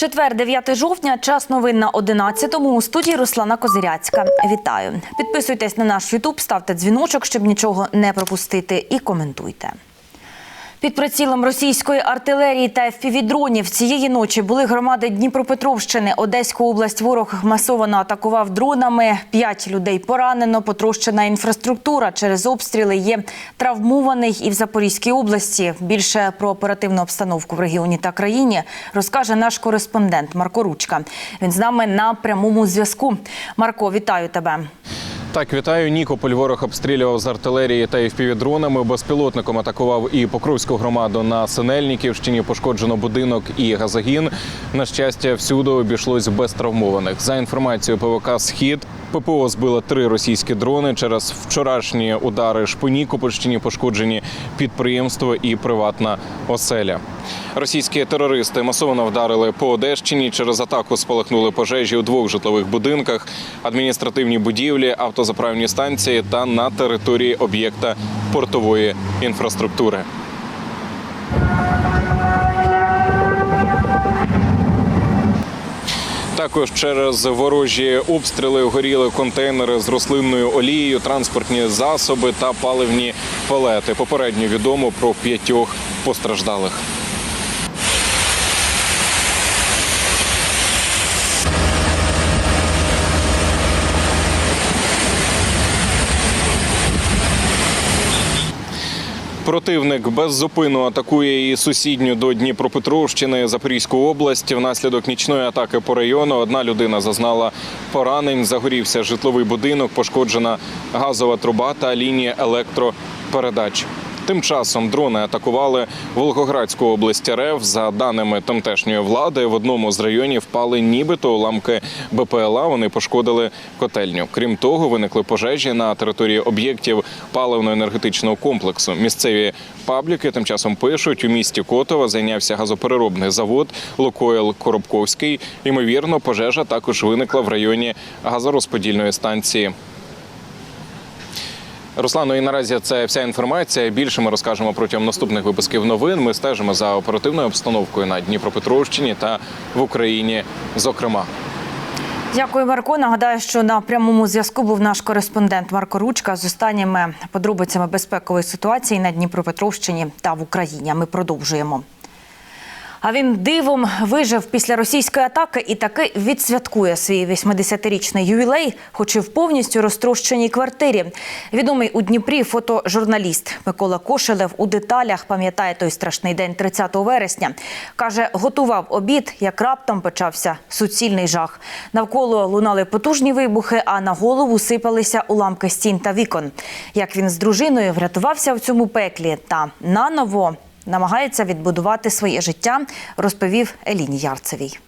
Четвер, 9 жовтня, час новин на 11-му у студії Руслана Козиряцька. Вітаю. Підписуйтесь на наш Ютуб, ставте дзвіночок, щоб нічого не пропустити, і коментуйте. Під прицілом російської артилерії та FPV-дронів цієї ночі були громади Дніпропетровщини. Одеську область ворог масово атакував дронами. П'ять людей поранено, потрощена інфраструктура через обстріли є травмований і в Запорізькій області. Більше про оперативну обстановку в регіоні та країні розкаже наш кореспондент Марко Ручка. Він з нами на прямому зв'язку. Марко, вітаю тебе. Так, вітаю. Нікополь ворог обстрілював з артилерії та FPV-дронами. Безпілотником атакував і Покровську громаду на Синельниківщині. Пошкоджено будинок і газогін. На щастя, всюди обійшлось без травмованих. За інформацією ПВК Схід ППО збило три російські дрони. Через вчорашні удари ж по Нікопольщині пошкоджені підприємство і приватна оселя. Російські терористи масово вдарили по Одещині. Через атаку спалахнули пожежі у двох житлових будинках, адміністративні будівлі, автозаправні станції та на території об'єкта портової інфраструктури. Також через ворожі обстріли горіли контейнери з рослинною олією, транспортні засоби та паливні палети. Попередньо відомо про п'ятьох постраждалих. Противник беззупинно атакує і сусідню до Дніпропетровщини Запорізьку область. Внаслідок нічної атаки по району одна людина зазнала поранень. Загорівся житловий будинок, пошкоджена газова труба та лінія електропередач. Тим часом дрони атакували Волгоградську область РФ. За даними тамтешньої влади, в одному з районів впали нібито уламки БПЛА. Вони пошкодили котельню. Крім того, виникли пожежі на території об'єктів паливно-енергетичного комплексу. Місцеві пабліки тим часом пишуть, у місті Котова зайнявся газопереробний завод Лукойл Коробковський. Ймовірно, пожежа також виникла в районі газорозподільної станції. Руслано, і наразі це вся інформація. Більше ми розкажемо протягом наступних випусків новин. Ми стежимо за оперативною обстановкою на Дніпропетровщині та в Україні. Зокрема, Дякую, Марко. Нагадаю, що на прямому зв'язку був наш кореспондент Марко Ручка з останніми подробицями безпекової ситуації на Дніпропетровщині та в Україні. Ми продовжуємо. А він дивом вижив після російської атаки і таки відсвяткує свій 80-річний ювілей, хоч і в повністю розтрощеній квартирі. Відомий у Дніпрі фотожурналіст Микола Кошелев у деталях пам'ятає той страшний день 30 вересня. Каже, готував обід, як раптом почався суцільний жах. Навколо лунали потужні вибухи, а на голову сипалися уламки стін та вікон. Як він з дружиною врятувався в цьому пеклі та наново намагається відбудувати своє життя, розповів Еліні Ярцевій.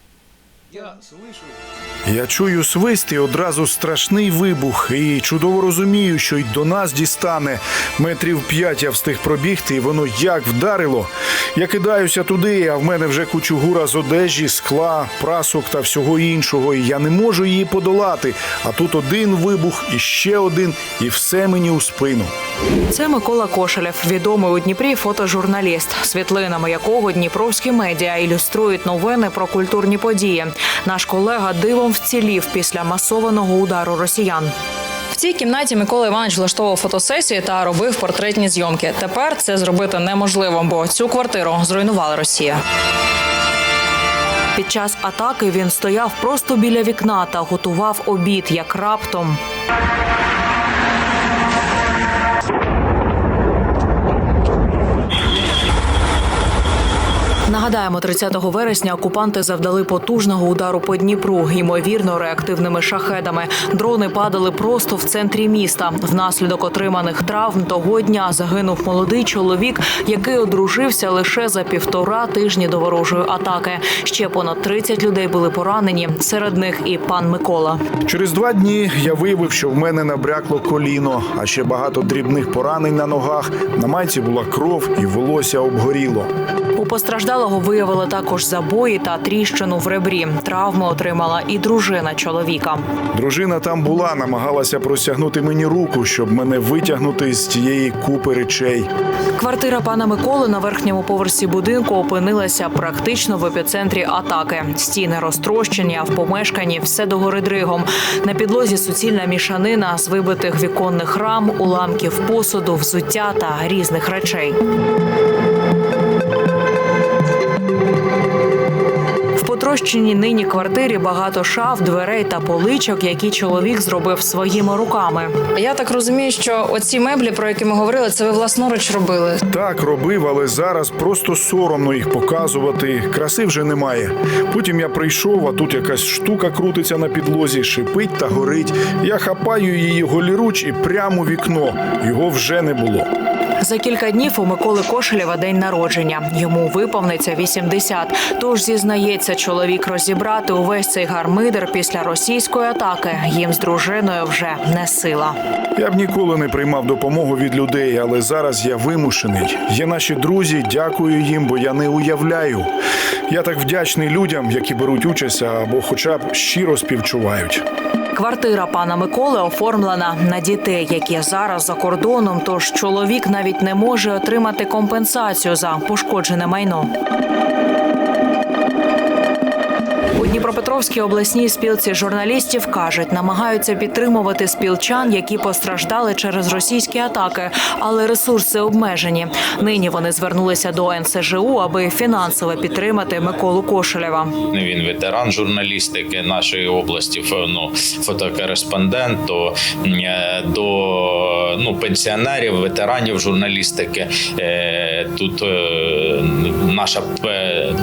Я чую свист і одразу страшний вибух, і чудово розумію, що й до нас дістане. Метрів п'ять я встиг пробігти, і воно як вдарило. Я кидаюся туди, а в мене вже кучугура з одежі, скла, прасок та всього іншого. І я не можу її подолати. А тут один вибух, і ще один, і все мені у спину. Це Микола Кошелєв, відомий у Дніпрі фотожурналіст, світлинами якого дніпровські медіа ілюструють новини про культурні події. Наш колега дивом вцілів після масованого удару росіян. В цій кімнаті Микола Іванович влаштовував фотосесії та робив портретні зйомки. Тепер це зробити неможливо, бо цю квартиру зруйнувала Росія. Під час атаки він стояв просто біля вікна та готував обід, як раптом. Нагадаємо, 30 вересня окупанти завдали потужного удару по Дніпру, ймовірно, реактивними шахедами. Дрони падали просто в центрі міста. Внаслідок отриманих травм того дня загинув молодий чоловік, який одружився лише за півтора тижні до ворожої атаки. Ще понад 30 людей були поранені. Серед них і пан Микола. Через два дні я виявив, що в мене набрякло коліно, а ще багато дрібних поранень на ногах. На майці була кров і волосся обгоріло. У постраждалих Постраждалого виявили також забої та тріщину в ребрі. Травми отримала і дружина чоловіка. Дружина там була, намагалася простягнути мені руку, щоб мене витягнути з тієї купи речей. Квартира пана Миколи на верхньому поверсі будинку опинилася практично в епіцентрі атаки. Стіни розтрощені, а в помешканні все догори дригом. На підлозі суцільна мішанина з вибитих віконних рам, уламків посуду, взуття та різних речей. В потрощеній нині квартирі багато шаф, дверей та поличок, які чоловік зробив своїми руками. Я так розумію, що оці меблі, про які ми говорили, це ви власноруч робили. Так робив, але зараз просто соромно їх показувати. Краси вже немає. Потім я прийшов, а тут якась штука крутиться на підлозі, шипить та горить. Я хапаю її голіруч і прямо вікно. Його вже не було. За кілька днів у Миколи Кошелєва день народження. Йому виповниться 80. Тож зізнається, чоловік розібрати увесь цей гармидер після російської атаки їм з дружиною вже не сила. Я б ніколи не приймав допомогу від людей, але зараз я вимушений. Є наші друзі, дякую їм, бо я не уявляю. Я так вдячний людям, які беруть участь або хоча б щиро співчувають. Квартира пана Миколи оформлена на дітей, які зараз за кордоном. Тож чоловік навіть не може отримати компенсацію за пошкоджене майно. Дніпропетровській обласній спілці журналістів кажуть, намагаються підтримувати спілчан, які постраждали через російські атаки, але ресурси обмежені. Нині вони звернулися до НСЖУ, аби фінансово підтримати Миколу Кошелєва. Він ветеран журналістики нашої області, ну, фотокореспондент то, е, до ну, пенсіонерів, ветеранів журналістики. Е, Тут е, наша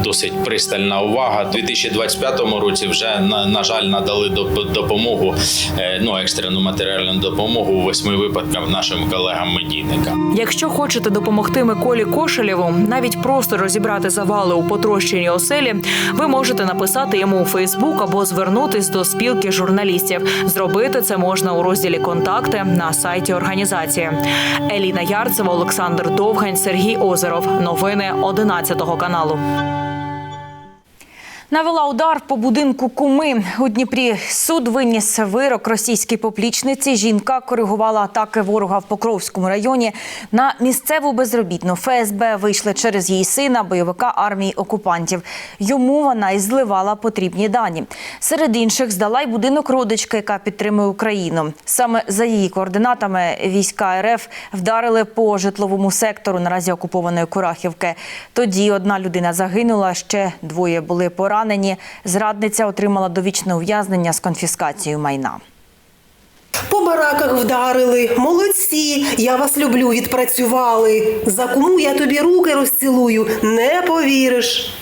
досить пристальна увага. У 2025 році вже на, на жаль надали доп- допомогу, е, ну екстрену матеріальну допомогу у восьми випадках нашим колегам-медійникам. Якщо хочете допомогти Миколі Кошелєву, навіть просто розібрати завали у потрощеній оселі, ви можете написати йому у Фейсбук або звернутись до спілки журналістів. Зробити це можна у розділі Контакти на сайті організації. Еліна Ярцева, Олександр Довгань, Сергій Озеров. Новини 11 каналу. Навела удар по будинку куми у Дніпрі. Суд виніс вирок російській поплічниці. Жінка коригувала атаки ворога в Покровському районі на місцеву безробітну. ФСБ вийшли через її сина, бойовика армії окупантів. Йому вона і зливала потрібні дані. Серед інших здала й будинок родички, яка підтримує Україну. Саме за її координатами війська РФ вдарили по житловому сектору наразі окупованої Курахівки. Тоді одна людина загинула, ще двоє були поранені. Зрадниця отримала довічне ув'язнення з конфіскацією майна. По бараках вдарили, молодці, я вас люблю, відпрацювали. За кому я тобі руки розцілую, не повіриш.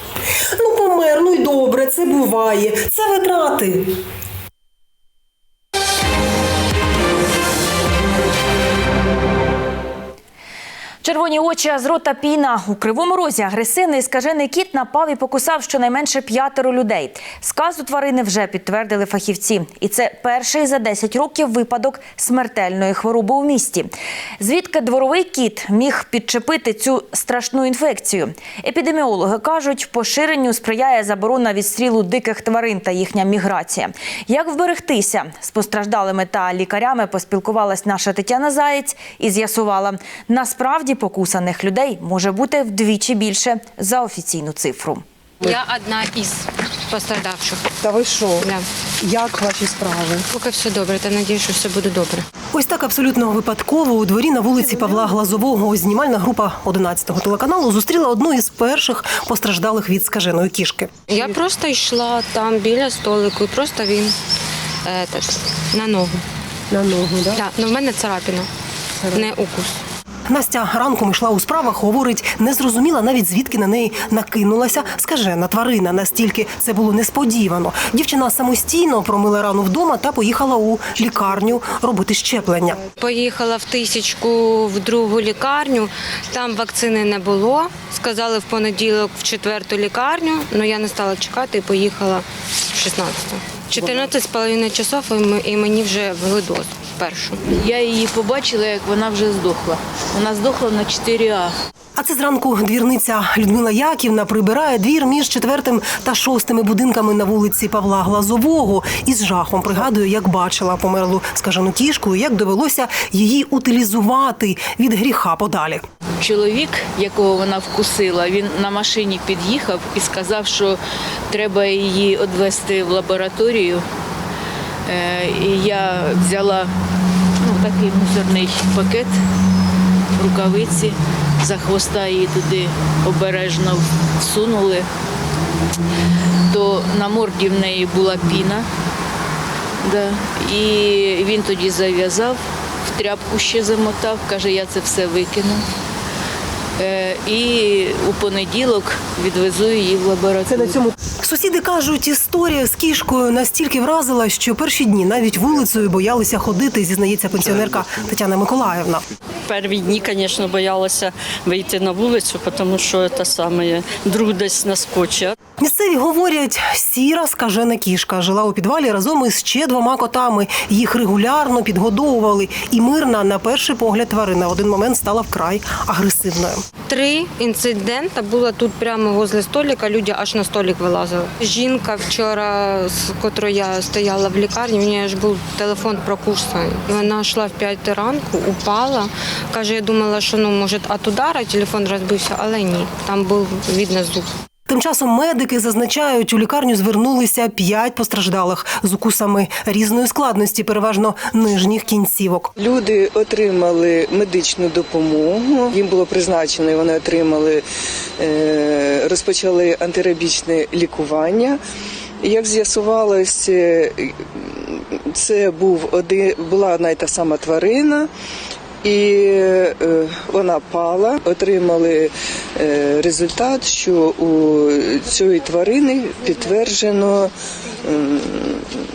Ну, помер, ну й добре, це буває, це витрати. Червоні очі, а з рота піна. У Кривому Розі агресивний скажений кіт напав і покусав щонайменше п'ятеро людей. Сказу тварини вже підтвердили фахівці. І це перший за 10 років випадок смертельної хвороби у місті. Звідки дворовий кіт міг підчепити цю страшну інфекцію? Епідеміологи кажуть, поширенню сприяє заборона відстрілу диких тварин та їхня міграція. Як вберегтися? З постраждалими та лікарями поспілкувалась наша Тетяна Заєць і з'ясувала, насправді покусаних людей може бути вдвічі більше за офіційну цифру. Я одна із пострадавших. Та ви що? Да. Як ваші справи? Поки все добре, та надію, що все буде добре. Ось так абсолютно випадково у дворі на вулиці Павла Глазового знімальна група 11-го телеканалу зустріла одну із перших постраждалих від скаженої кішки. Я просто йшла там біля столику, і просто він етат, на ногу. На ногу, да? Да, ну в мене царапина, не укус. Настя ранком йшла у справах, говорить, не зрозуміла навіть звідки на неї накинулася скажена тварина. Настільки це було несподівано. Дівчина самостійно промила рану вдома та поїхала у лікарню робити щеплення. Поїхала в тисячку в другу лікарню, там вакцини не було. Сказали в понеділок в четверту лікарню, але я не стала чекати і поїхала в 16-ту. 14 з половиною часов і мені вже ввели дозу першу. Я її побачила, як вона вже здохла. Вона здохла на 4А. А це зранку двірниця Людмила Яківна прибирає двір між четвертим та шостими будинками на вулиці Павла Глазового і з жахом пригадує, як бачила померлу скажену кішку, і як довелося її утилізувати від гріха подалі. Чоловік, якого вона вкусила, він на машині під'їхав і сказав, що треба її відвести в лабораторію. Е, І я взяла ну, такий мусорний пакет, рукавиці, за хвоста її туди обережно всунули. То на морді в неї була піна. Да. І він тоді зав'язав, в тряпку ще замотав, каже, я це все викину. Е, І у понеділок відвезу її в лабораторію. Сусіди кажуть, історія з кішкою настільки вразила, що перші дні навіть вулицею боялися ходити, зізнається пенсіонерка Тетяна Миколаївна. Перві дні, звісно, боялася вийти на вулицю, тому що це саме друг десь наскочить. Місцеві говорять, сіра скажена кішка жила у підвалі разом із ще двома котами. Їх регулярно підгодовували, і мирна на перший погляд тварина в один момент стала вкрай агресивною. Три інциденти було тут прямо возле столика. Люди аж на столик вилазили. Жінка вчора, з котрою я стояла в лікарні, у неї ж був телефон прокушений. Вона йшла в 5 ранку, упала. Каже, я думала, що ну може від удара телефон розбився, але ні. Там був видно зуб. Тим часом медики зазначають, у лікарню звернулися п'ять постраждалих з укусами різної складності, переважно нижніх кінцівок. Люди отримали медичну допомогу. Їм було призначено, і вони отримали, е, розпочали антирабічне лікування. Як з'ясувалось, е, це був один, була одна й та сама тварина. І е, вона пала, отримали е, результат, що у цієї тварини підтверджено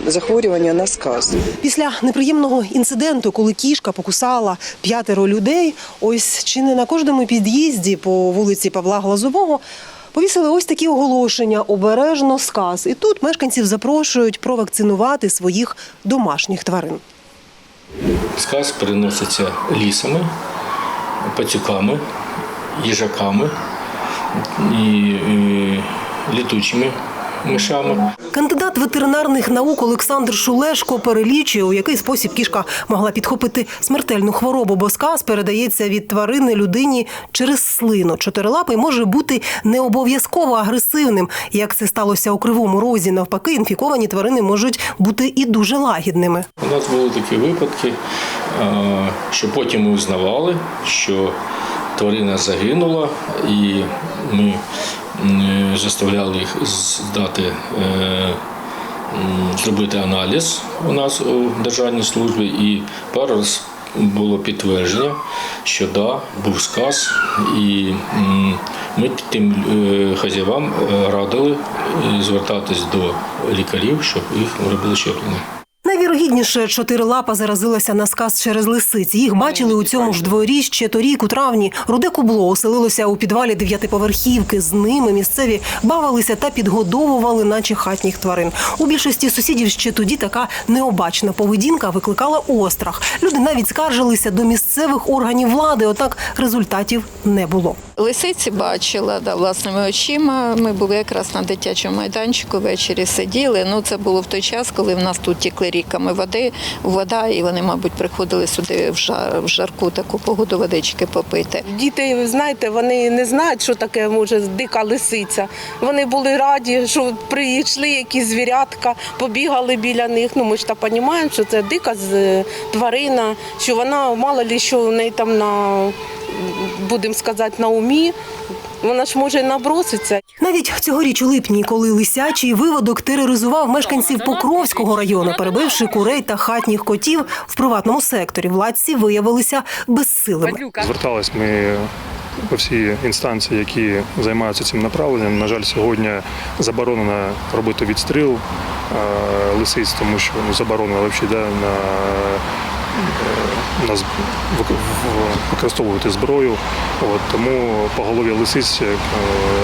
захворювання на сказ. Після неприємного інциденту, коли кішка покусала п'ятеро людей, ось чи не на кожному під'їзді по вулиці Павла Глазового. Повісили ось такі оголошення обережно сказ. І тут мешканців запрошують провакцинувати своїх домашніх тварин. Сказ переноситься лісами, пацюками, їжаками і, літучими мишами. Кандидат ветеринарних наук Олександр Шулешко перелічує, у який спосіб кішка могла підхопити смертельну хворобу, бо сказ передається від тварини людині через слину. Чотирилапий може бути не обов'язково агресивним, як це сталося у кривому розі. Навпаки, інфіковані тварини можуть бути і дуже лагідними. У нас були такі випадки, е, що потім ми узнавали, що тварина загинула, і ми заставляли їх здати, е, зробити аналіз у нас у державній службі, і пару раз було підтвердження, що да, був сказ, і ми тим е, хазяївам е, радили е, звертатись до лікарів, щоб їх робили щеплення. Найвірогідніше, чотирилапа заразилася на сказ через лисиць. Їх бачили у цьому ж дворі ще торік у травні. Руде кубло оселилося у підвалі дев'ятиповерхівки. З ними місцеві бавилися та підгодовували, наче хатніх тварин. У більшості сусідів ще тоді така необачна поведінка викликала острах. Люди навіть скаржилися до місцевих органів влади, однак результатів не було. Лисиці бачила да, власними очима. Ми були якраз на дитячому майданчику, ввечері сиділи. Ну, це було в той час, коли в нас тут тікли ріками води, вода, і вони, мабуть, приходили сюди в, жар, в жарку таку погоду водички попити. Діти, знаєте, вони не знають, що таке може дика лисиця. Вони були раді, що прийшли якісь звірятка, побігали біля них. Ну ми ж так розуміємо, що це дика з- тварина, що вона мало ли що в неї там на будемо сказати на умі. Вона ж може наброситися. Навіть цьогоріч у липні, коли лисячий виводок тероризував мешканців Покровського району, перебивши курей та хатніх котів в приватному секторі, владці виявилися безсилими. Звертались ми по всі інстанції, які займаються цим направленням. На жаль, сьогодні заборонено робити відстріл лисиць, тому що ну, заборонено взагалі да, на, на з- вик- в- використовувати зброю. От, тому поголов'я лисиць е,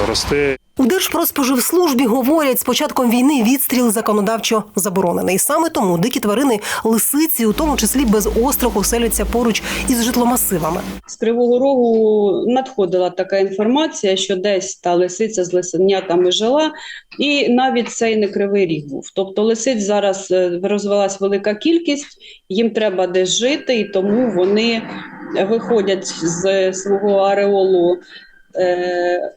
росте. У Держпродспоживслужбі говорять, з початком війни відстріл законодавчо заборонений. Саме тому дикі тварини лисиці, у тому числі без остраху, селяться поруч із житломасивами. З Кривого Рогу надходила така інформація, що десь та лисиця з лисенятами жила, і навіть цей не кривий ріг був. Тобто лисиць зараз е, розвилась велика кількість, їм треба десь жити, і тому вони виходять з свого ареолу. Е-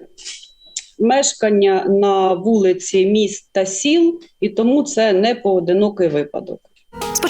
Мешкання на вулиці міст та сіл, і тому це не поодинокий випадок.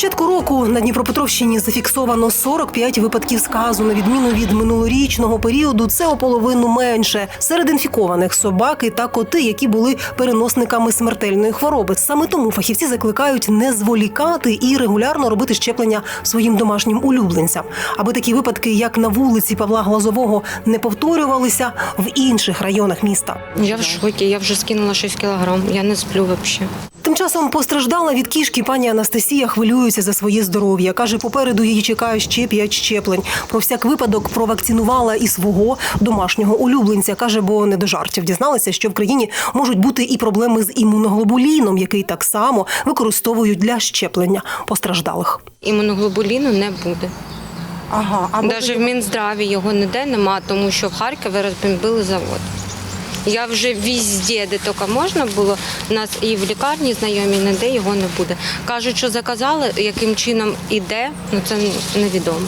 Початку року на Дніпропетровщині зафіксовано 45 випадків сказу. На відміну від минулорічного періоду, це у половину менше. Серед інфікованих собаки та коти, які були переносниками смертельної хвороби. Саме тому фахівці закликають не зволікати і регулярно робити щеплення своїм домашнім улюбленцям, аби такі випадки, як на вулиці Павла Глазового, не повторювалися в інших районах міста. Я в шокі, я вже скинула 6 кілограм, я не сплю взагалі. Часом постраждала від кішки пані Анастасія хвилюється за своє здоров'я. Каже, попереду її чекає ще п'ять щеплень. Про всяк випадок провакцинувала і свого домашнього улюбленця. Каже, бо не до жартів дізналася, що в країні можуть бути і проблеми з імуноглобуліном, який так само використовують для щеплення постраждалих. Імуноглобуліну не буде. Ага, а Навіть в Мінздраві його ніде нема, тому що в Харкові розбомбили завод. Я вже везде, де тільки можна було, у нас і в лікарні знайомі, ніде його не буде. Кажуть, що заказали, яким чином іде, ну це невідомо.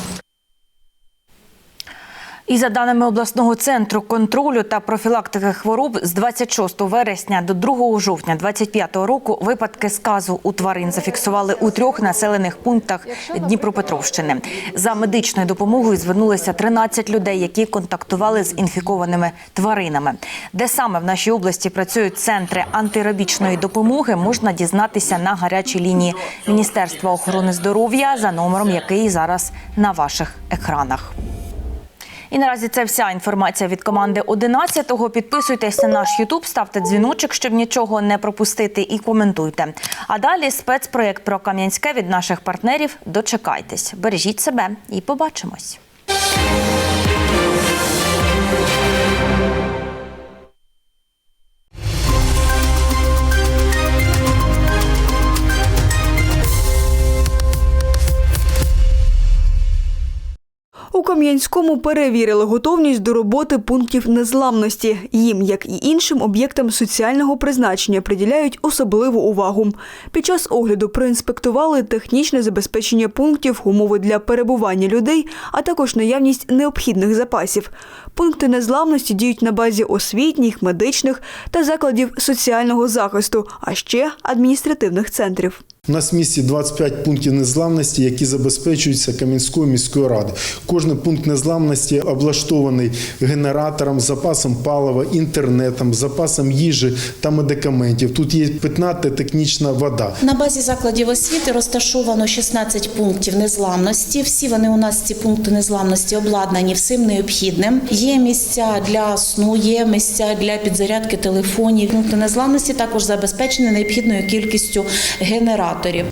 І за даними обласного центру контролю та профілактики хвороб, з 26 вересня до 2 жовтня 2025 року випадки сказу у тварин зафіксували у трьох населених пунктах Дніпропетровщини. За медичною допомогою звернулися 13 людей, які контактували з інфікованими тваринами. Де саме в нашій області працюють центри антирабічної допомоги, можна дізнатися на гарячій лінії Міністерства охорони здоров'я за номером, який зараз на ваших екранах. І наразі це вся інформація від команди 11-го. Підписуйтесь на наш Ютуб, ставте дзвіночок, щоб нічого не пропустити, і коментуйте. А далі спецпроєкт про Кам'янське від наших партнерів. Дочекайтесь, бережіть себе і побачимось. Кам'янському перевірили готовність до роботи пунктів незламності. Їм, як і іншим об'єктам соціального призначення, приділяють особливу увагу. Під час огляду проінспектували технічне забезпечення пунктів, умови для перебування людей, а також наявність необхідних запасів. Пункти незламності діють на базі освітніх, медичних та закладів соціального захисту, а ще адміністративних центрів. У нас в місті 25 пунктів незламності, які забезпечуються Кам'янською міською радою. Кожен пункт незламності облаштований генератором, запасом палива, інтернетом, запасом їжі та медикаментів. Тут є питна та технічна вода. На базі закладів освіти розташовано 16 пунктів незламності. Всі вони у нас ці пункти незламності обладнані всім необхідним. Є місця для сну, є місця для підзарядки телефонів. Пункти незламності також забезпечені необхідною кількістю генераторів кураторів.